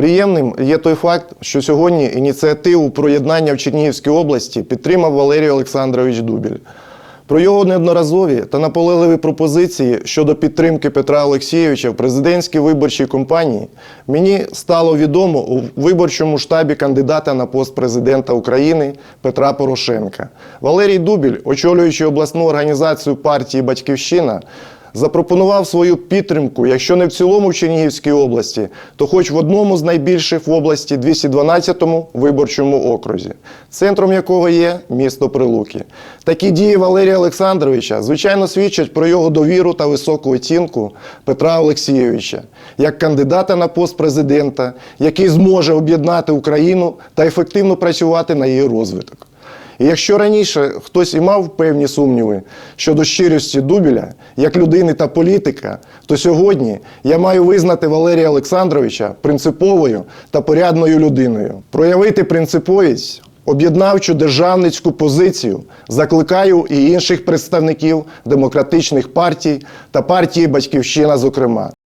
Приємним є той факт, що сьогодні ініціативу про єднання в Чернігівській області підтримав Валерій Олександрович Дубіль. Про його неодноразові та наполегливі пропозиції щодо підтримки Петра Олексійовича в президентській виборчій кампанії мені стало відомо у виборчому штабі кандидата на пост президента України Петра Порошенка. Валерій Дубіль, очолюючи обласну організацію партії Батьківщина, запропонував свою підтримку, якщо не в цілому в Чернігівській області, то хоч в одному з найбільших в області 212-му виборчому окрузі, центром якого є місто Прилуки. Такі дії Валерія Олександровича, звичайно, свідчать про його довіру та високу оцінку Петра Олексійовича як кандидата на пост президента, який зможе об'єднати Україну та ефективно працювати на її розвиток. І якщо раніше хтось і мав певні сумніви щодо щирості Дубіля як людини та політика, то сьогодні я маю визнати Валерія Олександровича принциповою та порядною людиною. Проявити принциповість, об'єднавчу державницьку позицію закликаю і інших представників демократичних партій та партії Батьківщина, зокрема.